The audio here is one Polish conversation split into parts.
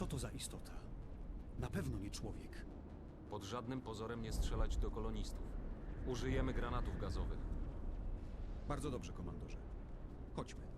Co to za istota? Na pewno nie człowiek. Pod żadnym pozorem nie strzelać do kolonistów. Użyjemy granatów gazowych. Bardzo dobrze, komandorze. Chodźmy.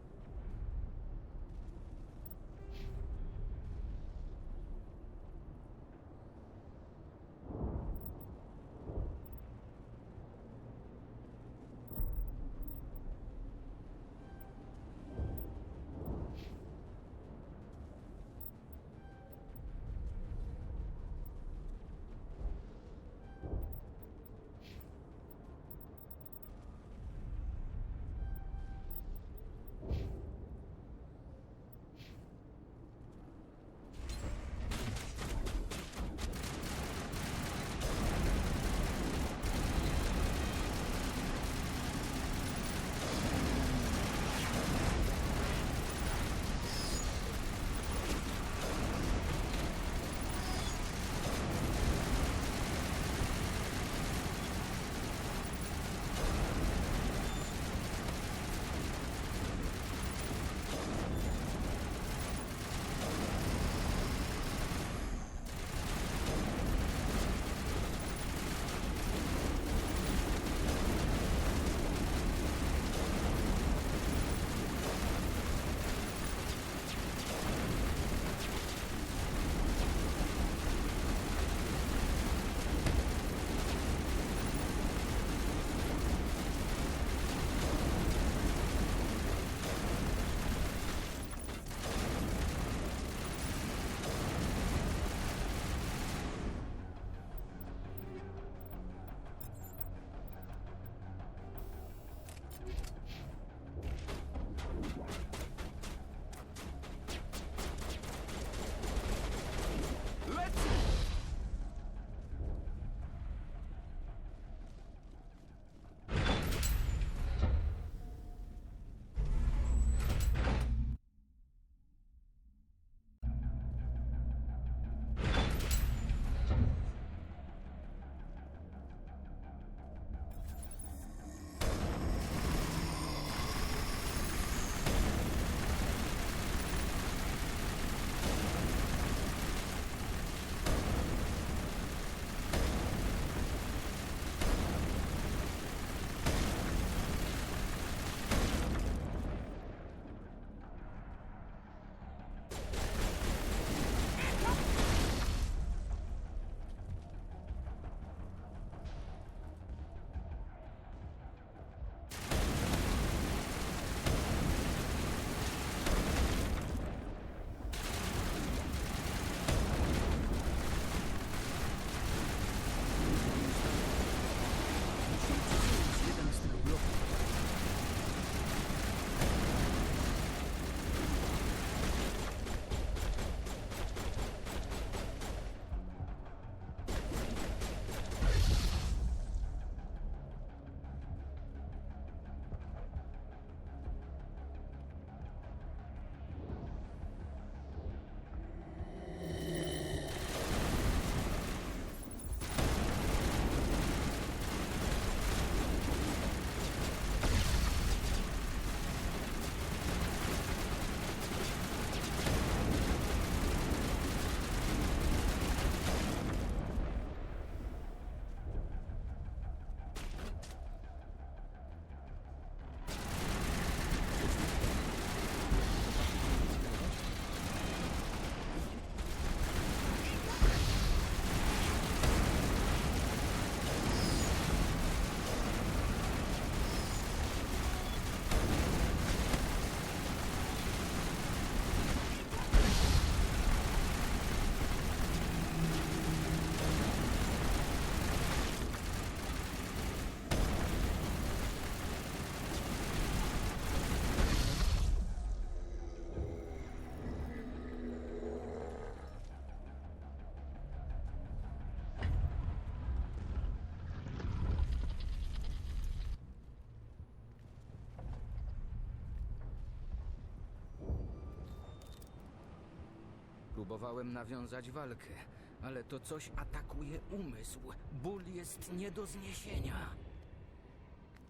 Próbowałem nawiązać walkę, ale to coś atakuje umysł. Ból jest nie do zniesienia.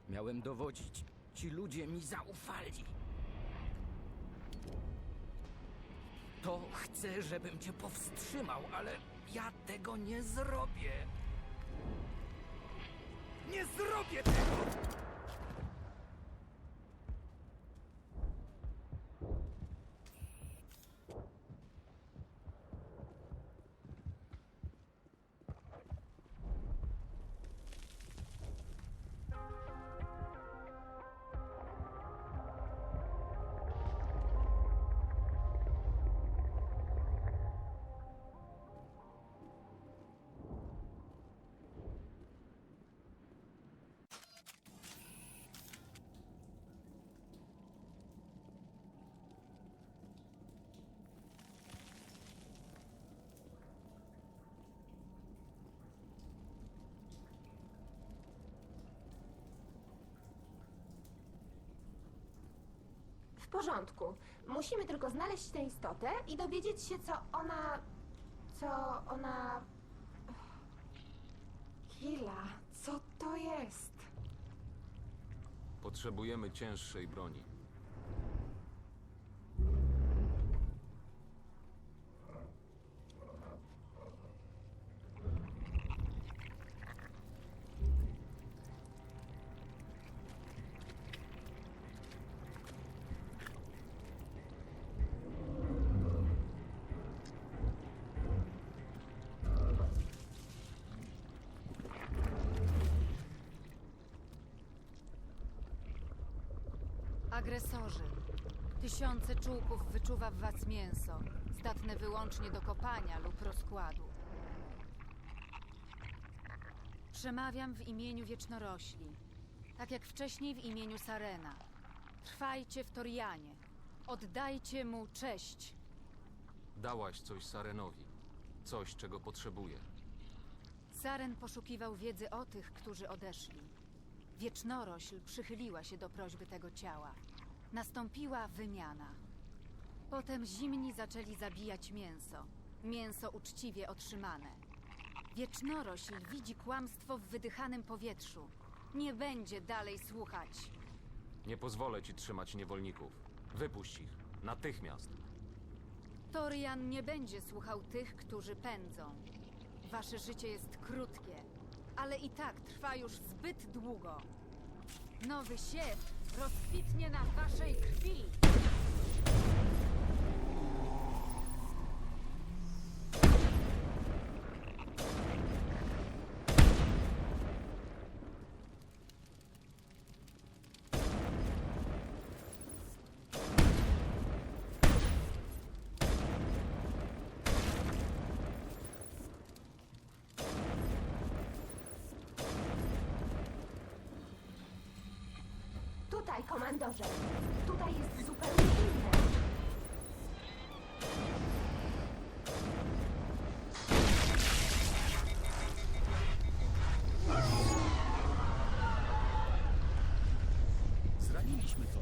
Miałem dowodzić. Ci ludzie mi zaufali. To chce, żebym cię powstrzymał, ale ja tego nie zrobię. Nie zrobię tego! Porządku. Musimy tylko znaleźć tę istotę i dowiedzieć się, co ona. Co ona. Kila, co to jest? Potrzebujemy cięższej broni. Agresorzy. Tysiące czółków wyczuwa w was mięso, zdatne wyłącznie do kopania lub rozkładu. Przemawiam w imieniu wiecznorośli, tak jak wcześniej w imieniu Sarena. Trwajcie w Torianie. Oddajcie mu cześć. Dałaś coś Sarenowi. Coś, czego potrzebuje. Saren poszukiwał wiedzy o tych, którzy odeszli. Wiecznorośl przychyliła się do prośby tego ciała. Nastąpiła wymiana. Potem zimni zaczęli zabijać mięso. Mięso uczciwie otrzymane. Wiecznorośl widzi kłamstwo w wydychanym powietrzu. Nie będzie dalej słuchać. Nie pozwolę ci trzymać niewolników. Wypuść ich. Natychmiast. Torian nie będzie słuchał tych, którzy pędzą. Wasze życie jest krótkie, ale i tak trwa już zbyt długo. Nowy siew rozkwitnie na waszej krwi. Tutaj, komandorze. Tutaj jest zupełnie inne. Zraniliśmy to.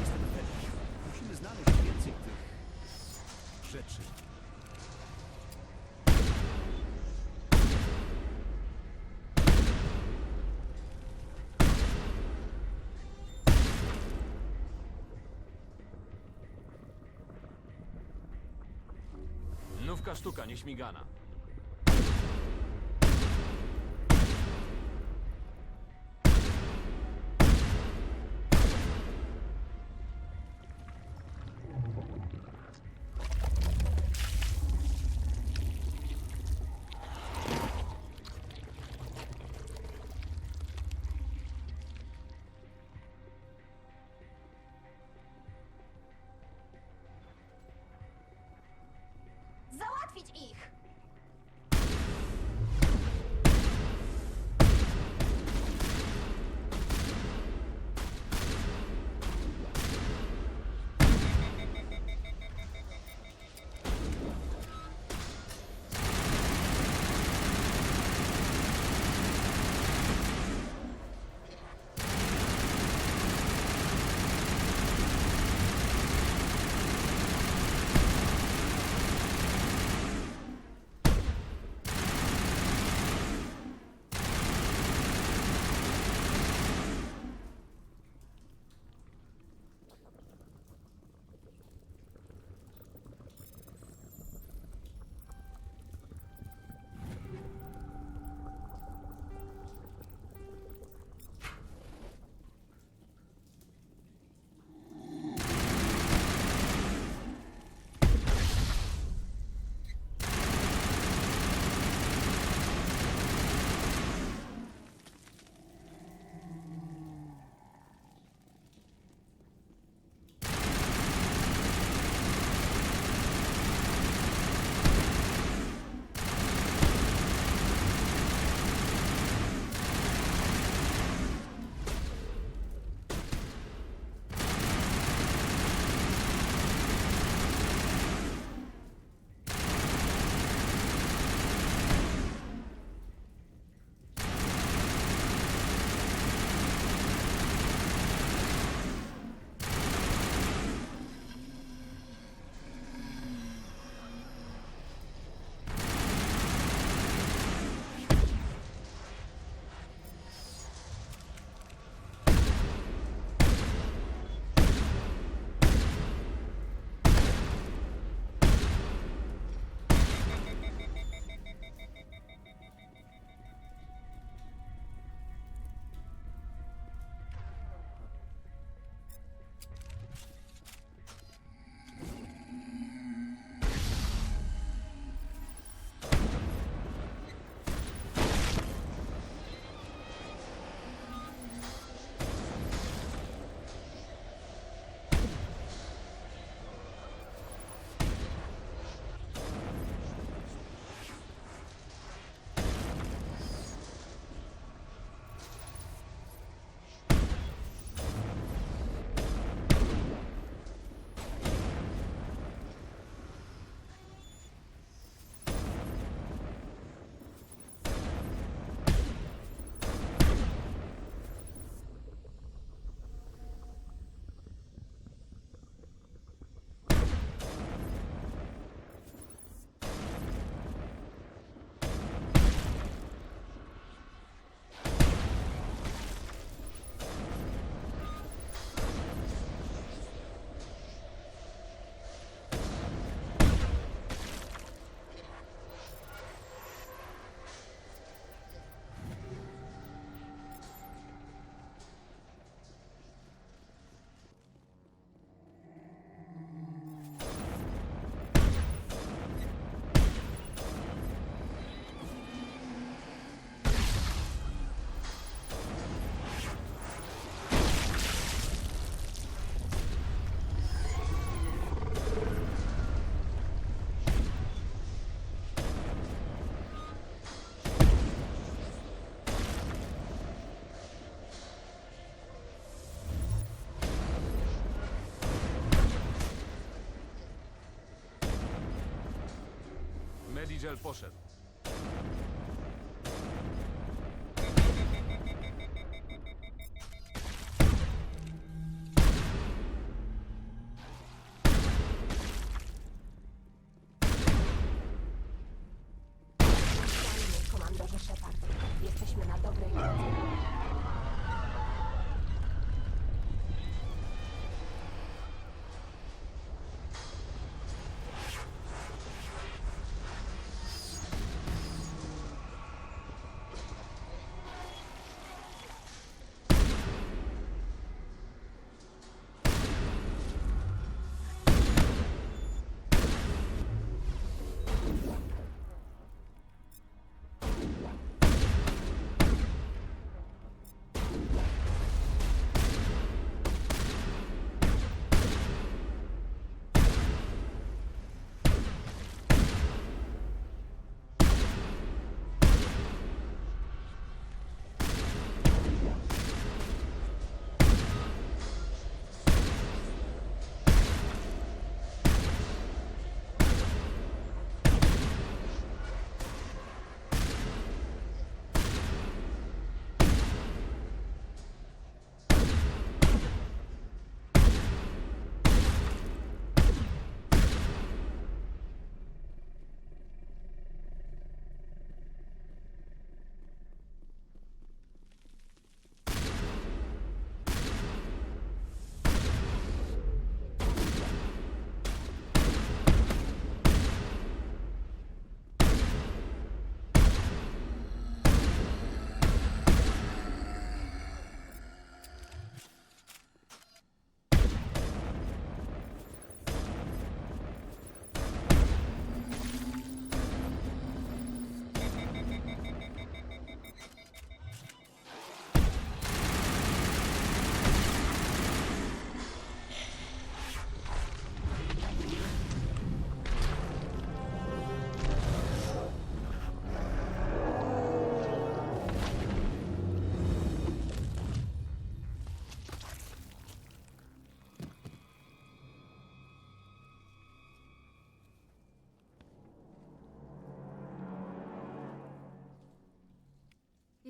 Jestem pewien. Musimy znaleźć więcej tych rzeczy. Nówka sztuka, nieśmigana. Załatwić ich! Sigel poszedł. Komandorze Shepard, jesteśmy na dobrej drodze.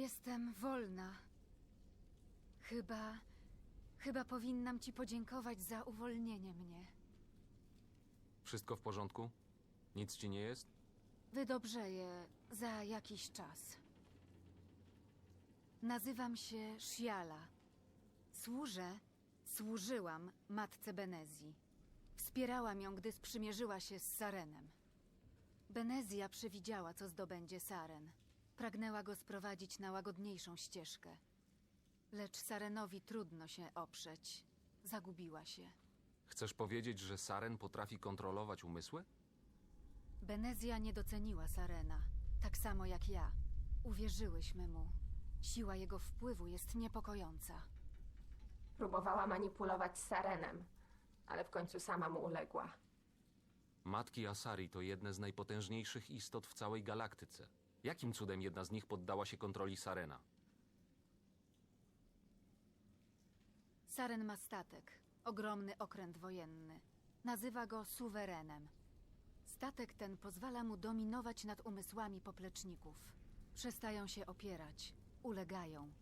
Jestem wolna. Chyba. Chyba powinnam ci podziękować za uwolnienie mnie. Wszystko w porządku? Nic ci nie jest? Wydobrzeję za jakiś czas. Nazywam się Shiala. Służę, służyłam matce Benezji. Wspierałam ją, gdy sprzymierzyła się z Sarenem. Benezja przewidziała, co zdobędzie Saren. Pragnęła go sprowadzić na łagodniejszą ścieżkę. Lecz Sarenowi trudno się oprzeć. Zagubiła się. Chcesz powiedzieć, że Saren potrafi kontrolować umysły? Benezja nie doceniła Sarena, tak samo jak ja. Uwierzyłyśmy mu. Siła jego wpływu jest niepokojąca. Próbowała manipulować Sarenem, ale w końcu sama mu uległa. Matki Asari to jedne z najpotężniejszych istot w całej galaktyce. Jakim cudem jedna z nich poddała się kontroli Sarena? Saren ma statek, ogromny okręt wojenny. Nazywa go suwerenem. Statek ten pozwala mu dominować nad umysłami popleczników. Przestają się opierać, ulegają.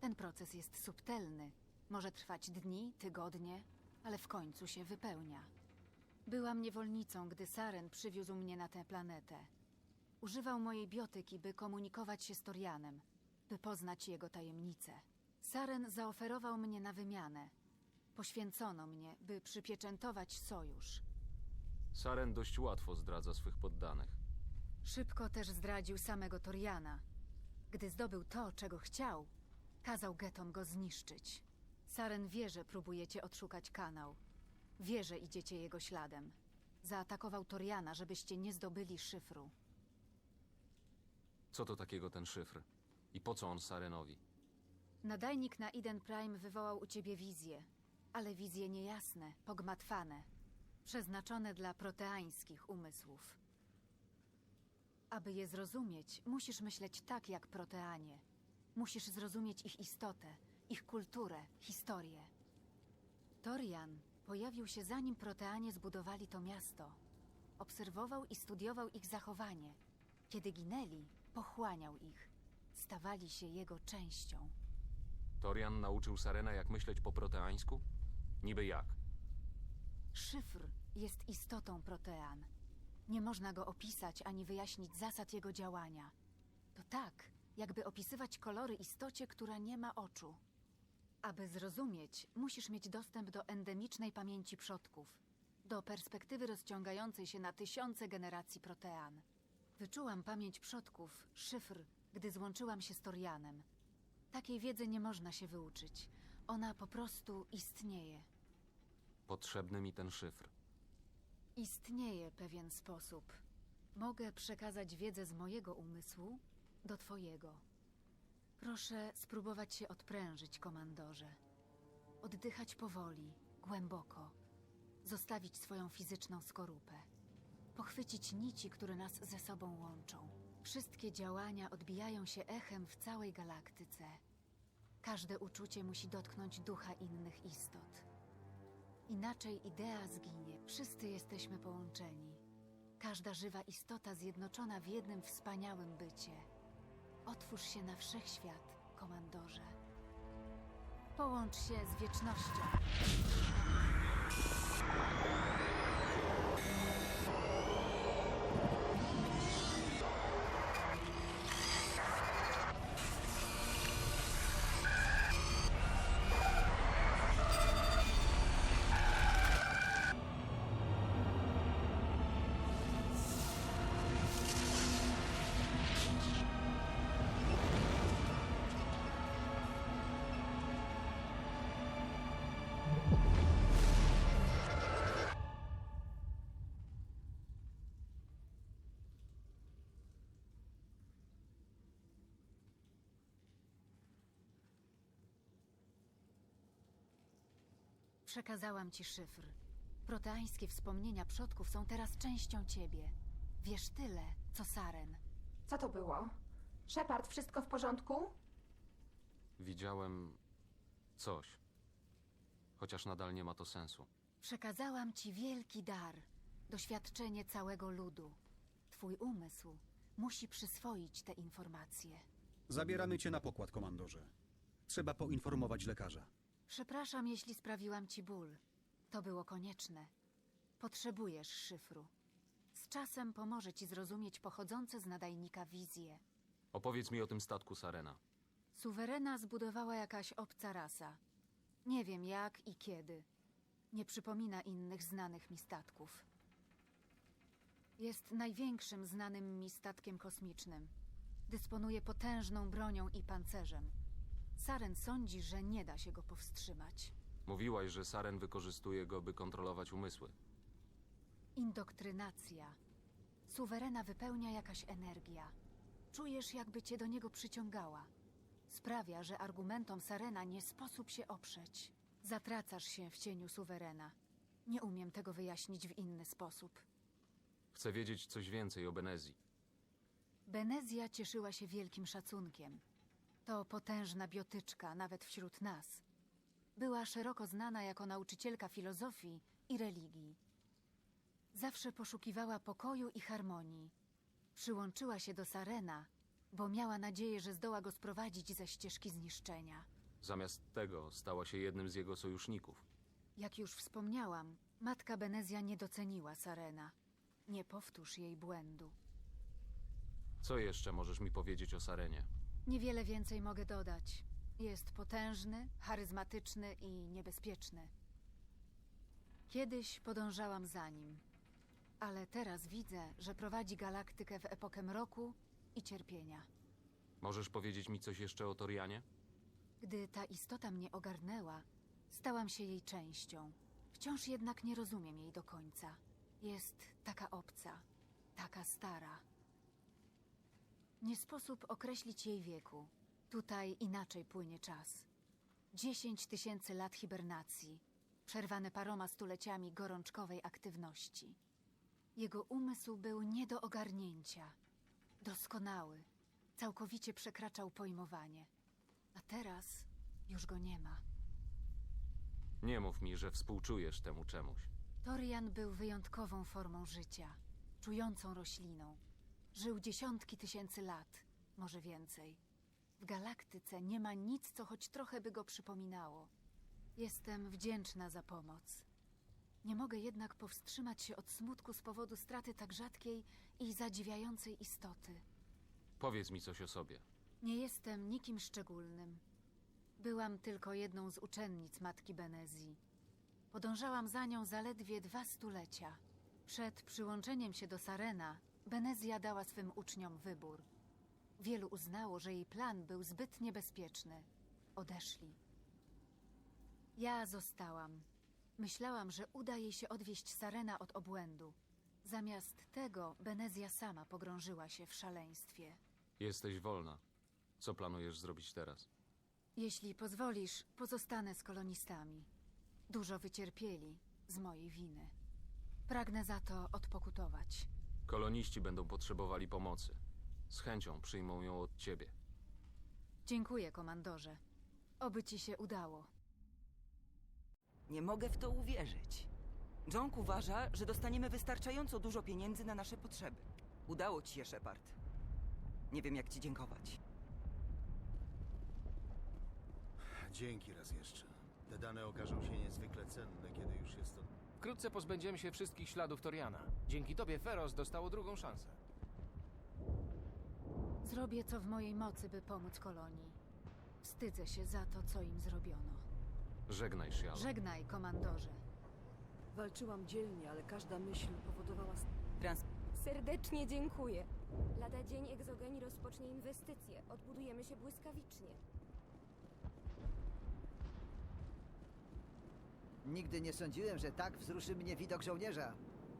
Ten proces jest subtelny. Może trwać dni, tygodnie, ale w końcu się wypełnia. Byłam niewolnicą, gdy Saren przywiózł mnie na tę planetę. Używał mojej biotyki, by komunikować się z Torianem, by poznać jego tajemnice. Saren zaoferował mnie na wymianę. Poświęcono mnie, by przypieczętować sojusz. Saren dość łatwo zdradza swych poddanych. Szybko też zdradził samego Toriana. Gdy zdobył to, czego chciał, kazał getom go zniszczyć. Saren wie, że próbujecie odszukać kanał. Wie, że idziecie jego śladem. Zaatakował Toriana, żebyście nie zdobyli szyfru. Co to takiego ten szyfr? I po co on Sarenowi? Nadajnik na Eden Prime wywołał u ciebie wizje, ale wizje niejasne, pogmatwane, przeznaczone dla proteańskich umysłów. Aby je zrozumieć, musisz myśleć tak jak proteanie. Musisz zrozumieć ich istotę, ich kulturę, historię. Torian pojawił się zanim proteanie zbudowali to miasto. Obserwował i studiował ich zachowanie. Kiedy ginęli, pochłaniał ich. Stawali się jego częścią. Torian nauczył Sarena, jak myśleć po proteańsku? Niby jak? Szyfr jest istotą protean. Nie można go opisać ani wyjaśnić zasad jego działania. To tak, jakby opisywać kolory istocie, która nie ma oczu. Aby zrozumieć, musisz mieć dostęp do endemicznej pamięci przodków, do perspektywy rozciągającej się na tysiące generacji protean. Wyczułam pamięć przodków, szyfr, gdy złączyłam się z Torianem. Takiej wiedzy nie można się wyuczyć. Ona po prostu istnieje. Potrzebny mi ten szyfr. Istnieje pewien sposób. Mogę przekazać wiedzę z mojego umysłu do twojego. Proszę spróbować się odprężyć, komandorze. Oddychać powoli, głęboko. Zostawić swoją fizyczną skorupę. Pochwycić nici, które nas ze sobą łączą. Wszystkie działania odbijają się echem w całej galaktyce. Każde uczucie musi dotknąć ducha innych istot. Inaczej idea zginie. Wszyscy jesteśmy połączeni. Każda żywa istota zjednoczona w jednym wspaniałym bycie. Otwórz się na wszechświat, komandorze. Połącz się z wiecznością. Przekazałam ci szyfr. Proteańskie wspomnienia przodków są teraz częścią ciebie. Wiesz tyle, co Saren. Co to było? Shepard, wszystko w porządku? Widziałem coś. Chociaż nadal nie ma to sensu. Przekazałam ci wielki dar, doświadczenie całego ludu. Twój umysł musi przyswoić te informacje. Zabieramy cię na pokład, komandorze. Trzeba poinformować lekarza. Przepraszam, jeśli sprawiłam ci ból. To było konieczne. Potrzebujesz szyfru. Z czasem pomoże ci zrozumieć pochodzące z nadajnika wizje. Opowiedz mi o tym statku Sarena. Suwerena zbudowała jakaś obca rasa. Nie wiem jak i kiedy. Nie przypomina innych znanych mi statków. Jest największym znanym mi statkiem kosmicznym. Dysponuje potężną bronią i pancerzem. Saren sądzi, że nie da się go powstrzymać. Mówiłaś, że Saren wykorzystuje go, by kontrolować umysły. Indoktrynacja. Suwerena wypełnia jakaś energia. Czujesz, jakby cię do niego przyciągała. Sprawia, że argumentom Sarena nie sposób się oprzeć. Zatracasz się w cieniu suwerena. Nie umiem tego wyjaśnić w inny sposób. Chcę wiedzieć coś więcej o Benezji. Benezja cieszyła się wielkim szacunkiem. To potężna biotyczka, nawet wśród nas. Była szeroko znana jako nauczycielka filozofii i religii. Zawsze poszukiwała pokoju i harmonii. Przyłączyła się do Sarena, bo miała nadzieję, że zdoła go sprowadzić ze ścieżki zniszczenia. Zamiast tego stała się jednym z jego sojuszników. Jak już wspomniałam, matka Benezja nie doceniła Sarena. Nie powtórz jej błędu. Co jeszcze możesz mi powiedzieć o Sarenie? Niewiele więcej mogę dodać. Jest potężny, charyzmatyczny i niebezpieczny. Kiedyś podążałam za nim, ale teraz widzę, że prowadzi galaktykę w epokę mroku i cierpienia. Możesz powiedzieć mi coś jeszcze o Torianie? Gdy ta istota mnie ogarnęła, stałam się jej częścią. Wciąż jednak nie rozumiem jej do końca. Jest taka obca, taka stara. Nie sposób określić jej wieku. Tutaj inaczej płynie czas. Dziesięć tysięcy lat hibernacji, przerwane paroma stuleciami gorączkowej aktywności. Jego umysł był nie do ogarnięcia. Doskonały, całkowicie przekraczał pojmowanie. A teraz już go nie ma. Nie mów mi, że współczujesz temu czemuś. Torian był wyjątkową formą życia, czującą rośliną. Żył dziesiątki tysięcy lat, może więcej. W galaktyce nie ma nic, co choć trochę by go przypominało. Jestem wdzięczna za pomoc. Nie mogę jednak powstrzymać się od smutku z powodu straty tak rzadkiej i zadziwiającej istoty. Powiedz mi coś o sobie. Nie jestem nikim szczególnym. Byłam tylko jedną z uczennic matki Benezji. Podążałam za nią zaledwie dwa stulecia. Przed przyłączeniem się do Sarena, Benezja dała swym uczniom wybór. Wielu uznało, że jej plan był zbyt niebezpieczny. Odeszli. Ja zostałam. Myślałam, że uda jej się odwieść Sarena od obłędu. Zamiast tego Benezja sama pogrążyła się w szaleństwie. Jesteś wolna. Co planujesz zrobić teraz? Jeśli pozwolisz, pozostanę z kolonistami. Dużo wycierpieli z mojej winy. Pragnę za to odpokutować. Koloniści będą potrzebowali pomocy. Z chęcią przyjmą ją od ciebie. Dziękuję, komandorze. Oby ci się udało. Nie mogę w to uwierzyć. Jonk uważa, że dostaniemy wystarczająco dużo pieniędzy na nasze potrzeby. Udało ci się, Shepard. Nie wiem, jak ci dziękować. Dzięki raz jeszcze. Te dane okażą się niezwykle cenne, kiedy już jest to... Wkrótce pozbędziemy się wszystkich śladów Toriana. Dzięki tobie Feroz dostało drugą szansę. Zrobię co w mojej mocy, by pomóc kolonii. Wstydzę się za to, co im zrobiono. Żegnaj, Shiala. Żegnaj, komandorze. Walczyłam dzielnie, ale każda myśl powodowała st- Trans Serdecznie dziękuję. Lada dzień egzogenii rozpocznie inwestycje. Odbudujemy się błyskawicznie. Nigdy nie sądziłem, że tak wzruszy mnie widok żołnierza.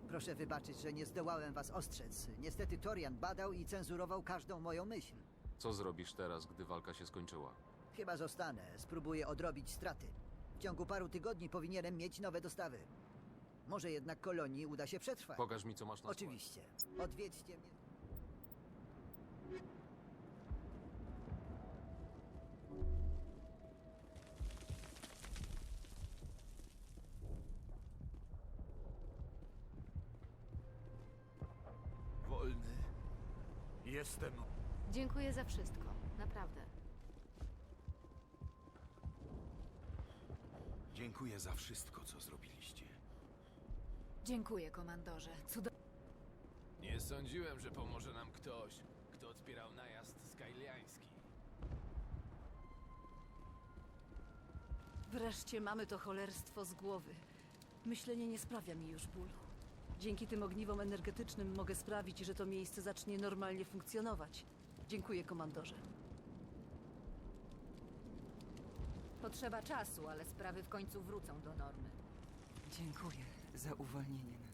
Proszę wybaczyć, że nie zdołałem was ostrzec. Niestety Torian badał i cenzurował każdą moją myśl. Co zrobisz teraz, gdy walka się skończyła? Chyba zostanę, spróbuję odrobić straty. W ciągu paru tygodni powinienem mieć nowe dostawy. Może jednak kolonii uda się przetrwać. Pokaż mi, co masz na Oczywiście. Odwiedźcie mnie. Jestem. Dziękuję za wszystko. Naprawdę. Dziękuję za wszystko, co zrobiliście. Dziękuję, komandorze. Cudownie. Nie sądziłem, że pomoże nam ktoś, kto odpierał najazd skajliański. Wreszcie mamy to cholerstwo z głowy. Myślenie nie sprawia mi już bólu. Dzięki tym ogniwom energetycznym mogę sprawić, że to miejsce zacznie normalnie funkcjonować. Dziękuję, komandorze. Potrzeba czasu, ale sprawy w końcu wrócą do normy. dziękuję za uwolnienie nas.